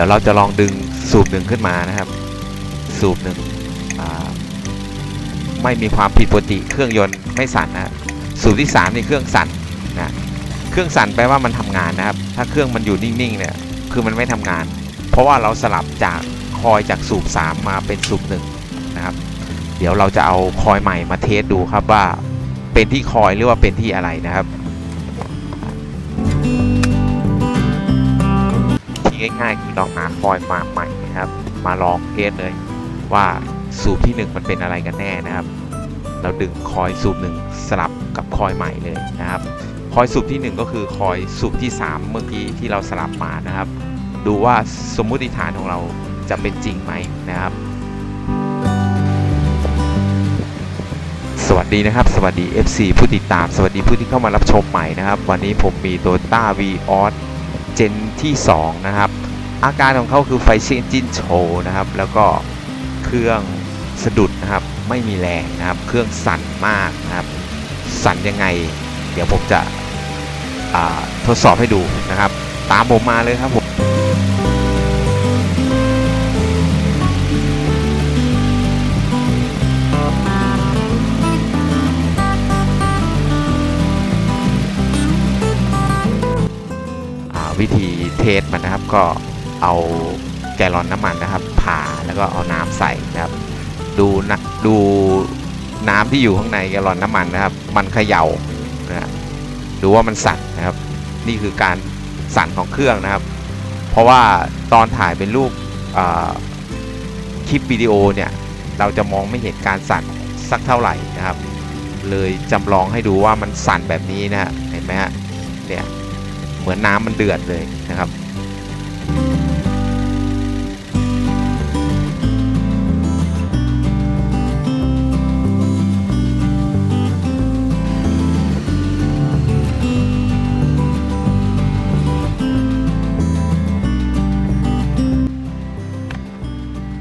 ดี๋ยวเราจะลองดึงสูบหนึ่งขึ้นมานะครับ สูบหนึ่งไม่มีความผิดปกติเครื่องยนต์ไม่สั่นนะสูบที่3นี่เครื่องสั่นนะเครื่องสั่นแปลว่ามันทำงานนะครับ ถ้าเครื่องมันอยู่นิ่งๆเนี่ยคือมันไม่ทำงาน เพราะว่าเราสลับจากคอยจากสูบ3มาเป็นสูบ1นะครับ เดี๋ยวเราจะเอาคอยใหม่มาเทสดูครับว่าเป็นที่คอยหรือว่าเป็นที่อะไรนะครับ ง่ายๆคือลองหาคอยมาใหม่นะครับ มาลองเทสเลยว่าสูบที่ 1 มันเป็นอะไรกันแน่นะครับ เราดึงคอยสูบหนึ่งสลับกับคอยใหม่เลยนะครับ คอยสูบที่ 1 ก็คือคอยสูบที่ 3 เมื่อกี้ที่เราสลับมานะครับ ดูว่าสมมุติฐานของเราจะเป็นจริงไหมนะครับ สวัสดีนะครับ สวัสดี FC ผู้ติดตาม สวัสดีผู้ที่เข้ามารับชมใหม่นะครับ วันนี้ผมมี Toyota v ีออส เจนที่ 2 นะครับ อาการของเขาคือไฟเชนจินโชว์นะครับ แล้วก็เครื่องสะดุดนะครับ ไม่มีแรงนะครับ เครื่องสั่นมากนะครับ สั่นยังไง เดี๋ยวผมจะทดสอบให้ดูนะครับ ตามผมมาเลยครับผม วิธีเทสมันนะครับ ก็เอาแกลลอนน้ำมันนะครับผ่าแล้วก็เอาน้ำใส่นะครับ ดูนะดูน้ำที่อยู่ข้างในแกลลอนน้ำมันนะครับ มันเขย่านะฮะดูว่ามันสั่นนะครับ นี่คือการสั่นของเครื่องนะครับ เพราะว่าตอนถ่ายเป็นรูปอ่าคลิปวิดีโอเนี่ยเราจะมองไม่เห็นการสั่นสักเท่าไหร่นะครับ เลยจำลองให้ดูว่ามันสั่นแบบนี้นะฮะเห็นไหมฮะเนี่ย มือนน้ำมันเดือดเลยนะครับ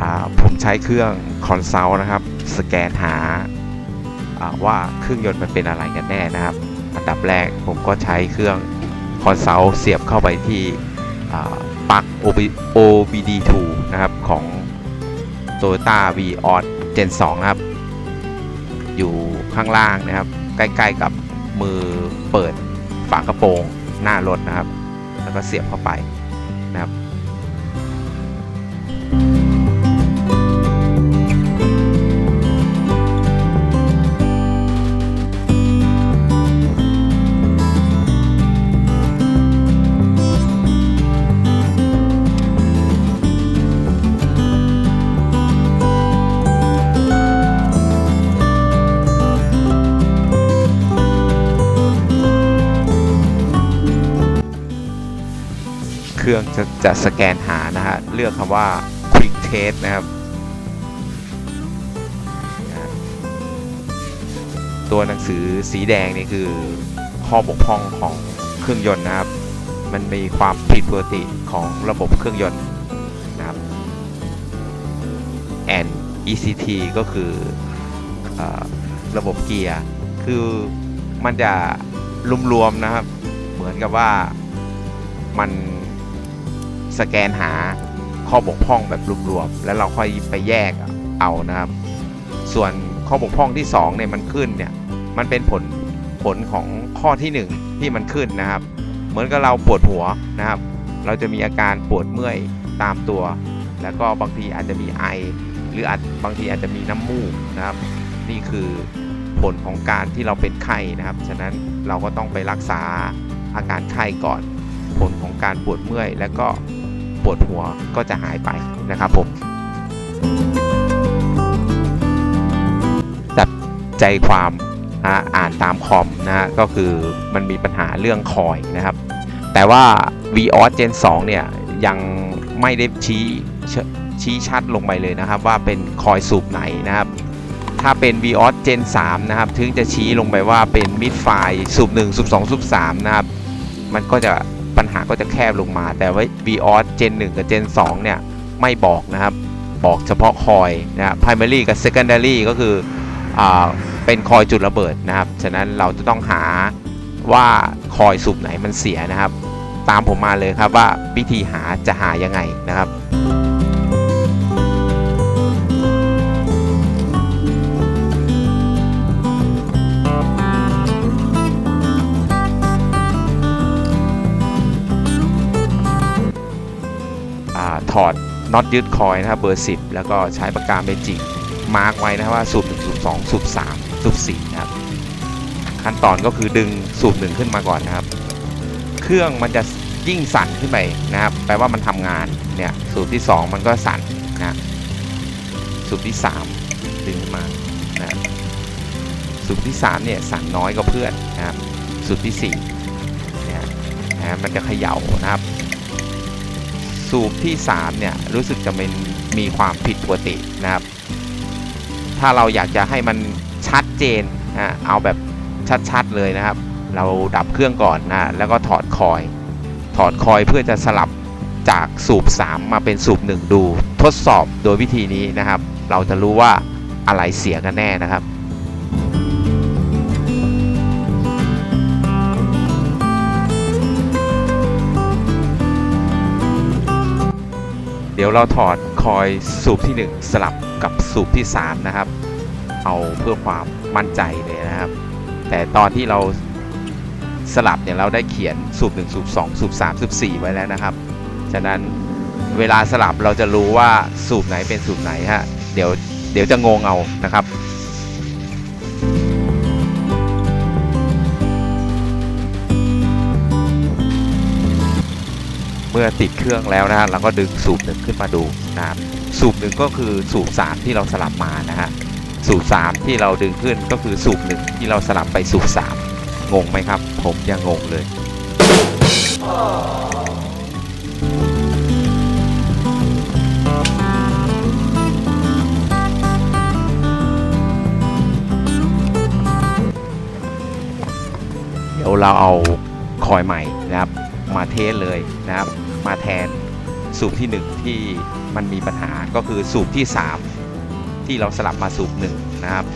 อ่าผมใช้เครื่องคอนซัลท์นะครับ สแกนหาว่าเครื่องยนต์มันเป็นอะไรกันแน่นะครับ อันดับแรกผมก็ใช้เครื่อง คอนเซิลท์เสียบเข้าไปที่ปลั๊ก OBD2 นะครับของ Toyota v ีออ Gen 2 นะครับ อยู่ข้างล่างนะครับ ใกล้ๆกับมือเปิดฝากระโปรงหน้ารถนะครับ แล้วก็เสียบเข้าไปนะครับ รื่องจะจะสแกนหานะฮะเลือกคำว่า Quick Test นะครับ ตัวหนังสือสีแดงนี่คือข้อบกพร่องของเครื่องยนต์นะครับ มันมีความผิดปกติของระบบเครื่องยนต์นะครับ and ECT ก็คืออระบบเกียร์ คือมันจะรวมๆนะครับ เหมือนกับว่ามัน สแกนหาข้อบกพร่องแบบรวมๆแล้วเราค่อยไปแยกเอานะครับ ส่วนข้อบกพร่องที่2เนี่ยมันขึ้นเนี่ยมันเป็นผลผลของข้อทีหนึ่1 ที่มันขึ้นนะครับ เหมือนกับเราปวดหัวนะครับ เราจะมีอาการปวดเมื่อยตามตัว แล้วก็บางทีอาจจะมีไอ หรืออาจบางทีอาจจะมีน้ำมูกนะครับ นี่คือผลของการที่เราเป็นไข้นะครับ ฉะนั้นเราก็ต้องไปรักษาอาการไข้ก่อน ผลของการปวดเมื่อย และก็ ปวดหัวก็จะหายไปนะครับผมจับใจความอ่าอ่านตามคอมนะฮะก็คือมันมีปัญหาเรื่องคอยนะครับ แต่ว่า v o s Gen 2 เนี่ย ยังไม่ได้ชี้ชี้ชัดลงไปเลยนะครับ ว่าเป็นคอยสูบไหนนะครับ ถ้าเป็น v o s Gen 3 นะครับ ถึงจะชี้ลงไปว่าเป็น mid f i สูบ1สูบ2สูบ3นะครับ มันก็จะ ปัญหาก็จะแคบลงมา แต่ว่า v o s Gen 1กับ Gen 2 เนี่ย ไม่บอกนะครับ บอกเฉพาะคอยนะครับ primary กับ secondary ก็คืออเป็นคอยจุดระเบิดนะครับ ฉะนั้นเราจะต้องหาว่าคอยสูบไหนมันเสียนะครับ ตามผมมาเลยครับว่าวิธีหาจะหายังไงนะครับ ถอดน็อตยึดคอยนะครับเบอร์ 10 แล้วก็ใช้ปากกาเมจิกมาร์กไว้นะครับว่าสูบ1สูบ2สูบ3สูบ4นะครับขั้นตอนก็คือดึงสูบหนึ่งขึ้นมาก่อนนะครับ เครื่องมันจะยิ่งสั่นขึ้นไปนะครับแปลว่ามันทำงานเนี่ยสูบที่ 2 มันก็สั่นนะสูบที่ 3 ดึงมานะสูบที่3เนี่ยสั่นน้อยกว่าเพื่อนนะครับสูบที่4เนี่ยนะมันจะเขย่านะครับ สูบที่ 3 เนี่ย รู้สึกจะเป็นมีความผิดปกตินะครับ ถ้าเราอยากจะให้มันชัดเจนนะเอาแบบชัดๆเลยนะครับ เราดับเครื่องก่อนนะแล้วก็ถอดคอย ถอดคอยเพื่อจะสลับจากสูบ 3 มาเป็นสูบ 1 ดู ทดสอบโดยวิธีนี้นะครับ เราจะรู้ว่าอะไรเสียกันแน่นะครับ ดี๋ยวเราถอดคอยสูบที่ 1 สลับกับสูบที่ 3 นะครับ เอาเพื่อความมั่นใจเลยนะครับ แต่ตอนที่เราสลับเนี่ยเราได้เขียนสูบ1สูบ2สูบ3สูบ4 ไว้แล้วนะครับ ฉะนั้นเวลาสลับเราจะรู้ว่าสูบไหนเป็นสูบไหนฮะเดี๋ยวเดี๋ยวจะงงเอานะครับ เมื่อติดเครื่องแล้วนะฮะเราก็ดึงสูบหนึ่งขึ้นมาดูนะครับสูบหนึ่งก็คือสูบสามที่เราสลับมานะฮะสูบสามที่เราดึงขึ้นก็คือสูบหนึ่งที่เราสลับไปสูบสามงงไหมครับ ผมยังงงเลยเดี๋ยวเราเอาคอยใหม่นะครับ มาเทสเลยนะครับ มาแทนสูบที่ 1 ที่มันมีปัญหาก็คือสูบที่ 3 ที่เราสลับมาสูบ1นะครับ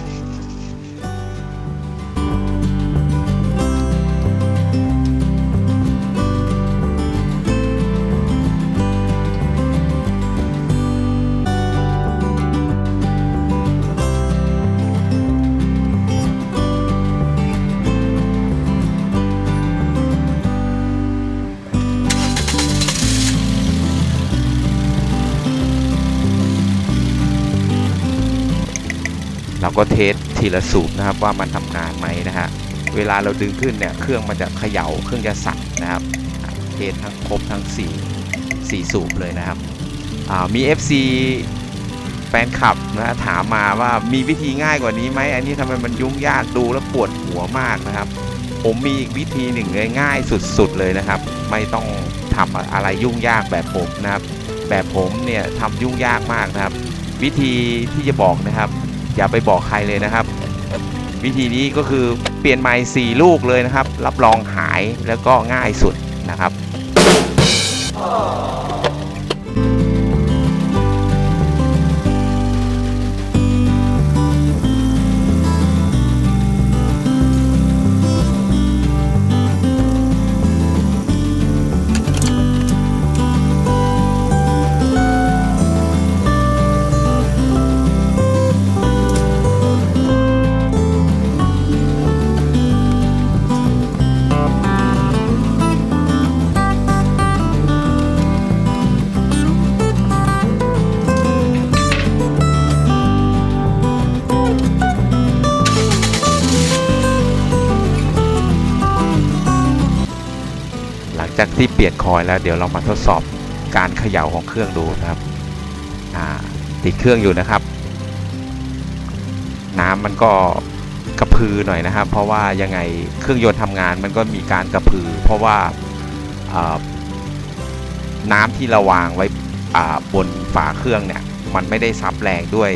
ก็เทสทีละสูบนะครับว่ามันทำงานไหมนะฮะเวลาเราดึงขึ้นเนี่ยเครื่องมันจะเขย่าเครื่องจะสั่นนะครับเทสทั้งครบทั้ง4 4สูบเลยนะครับมี FC แฟนคลับนะฮะถามมาว่ามีวิธีง่ายกว่านี้ไหมอันนี้ทำไมมันยุ่งยากดูแล้วปวดหัวมากนะครับ ผมมีอีกวิธีหนึ่งเลยง่ายสุดๆเลยนะครับ ไม่ต้องทำอะไรยุ่งยากแบบผมนะครับ แบบผมเนี่ยทำยุ่งยากมากนะครับ วิธีที่จะบอกนะครับ อย่าไปบอกใครเลยนะครับ วิธีนี้ก็คือเปลี่ยนไม้สี่ลูกเลยนะครับ รับรองหายแล้วก็ง่ายสุดนะครับ จากที่เปลี่ยนคอยแล้วเดี๋ยวเรามาทดสอบการเขย่าของเครื่องดูนะครับติดเครื่องอยู่นะครับ น้ำมันก็กระพือหน่อยนะครับ เพราะว่ายังไงเครื่องยนต์ทำงานมันก็มีการกระพือ เพราะว่าน้ำที่เราวางไว้บนฝาเครื่องเนี่ยมันไม่ได้ซับแรงด้วย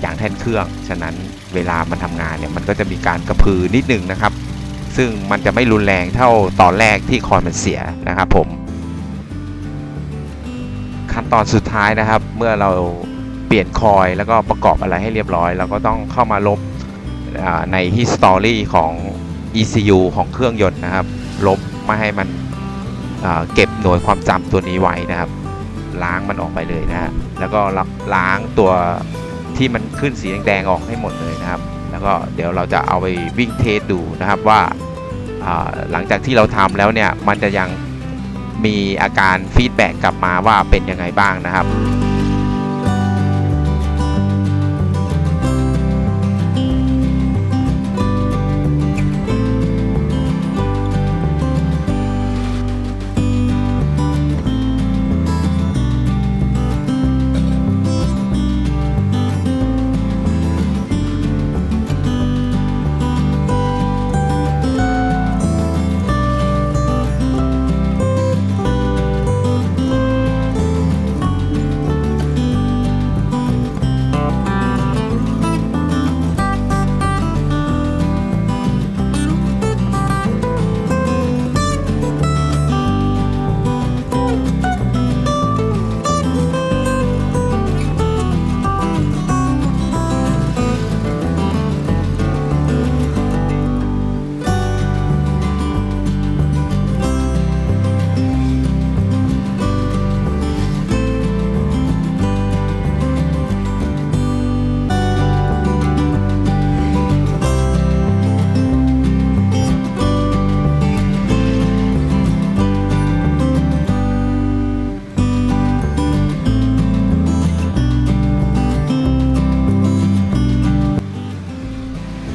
อย่างแท่นเครื่อง ฉะนั้นเวลามันทำงานเนี่ยมันก็จะมีการกระพือนิดหนึงนะครับ ซึ่งมันจะไม่รุนแรงเท่าตอนแรกที่คอยมันเสียนะครับผม ขั้นตอนสุดท้ายนะครับ เมื่อเราเปลี่ยนคอยแล้วก็ประกอบอะไรให้เรียบร้อย เราก็ต้องเข้ามาลบใน history ของ ECU ของเครื่องยนต์นะครับ ลบไม่ให้มันเก็บหน่วยความจำตัวนี้ไว้นะครับ ล้างมันออกไปเลยนะฮะแล้วก็ล้างตัวที่มันขึ้นสีแดงๆออกให้หมดเลยนะครับ แล้วก็เดี๋ยวเราจะเอาไปวิ่งเทสดูนะครับว่าหลังจากที่เราทำแล้วเนี่ยมันจะยังมีอาการฟีดแบ็กกลับมาว่าเป็นยังไงบ้างนะครับ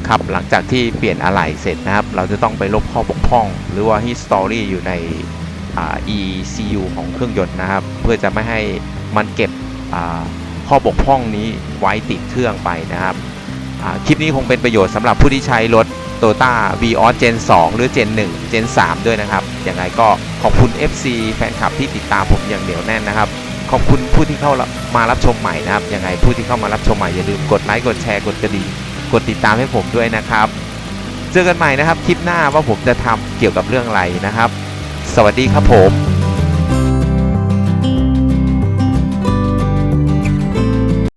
ครับหลังจากที่เปลี่ยนอะไหล่เสร็จนะครับ เราจะต้องไปลบข้อบกพร่อง หรือว่า history อยู่ใน ECU ของเครื่องยนต์นะครับ เพื่อจะไม่ให้มันเก็บข้อบกพร่องนี้ไว้ติดเครื่องไปนะครับคลิปนี้คงเป็นประโยชน์สำหรับผู้ที่ใช้รถ Toyota Vios Gen 2หรือ Gen 1 Gen 3 ด้วยนะครับยังไงก็ขอบคุณ FC แฟนคลับที่ติดตามผมอย่างเหนียวแน่นนะครับ ขอบคุณผู้ที่เข้ามารับชมใหม่นะครับยังไงผู้ที่เข้ามารับชมใหม่อย่าลืมกดไลค์กดแชร์กดกระดิ่ง กดติดตามให้ผมด้วยนะครับ เจอกันใหม่นะครับคลิปหน้าว่าผมจะทำเกี่ยวกับเรื่องอะไรนะครับ สวัสดีครับผม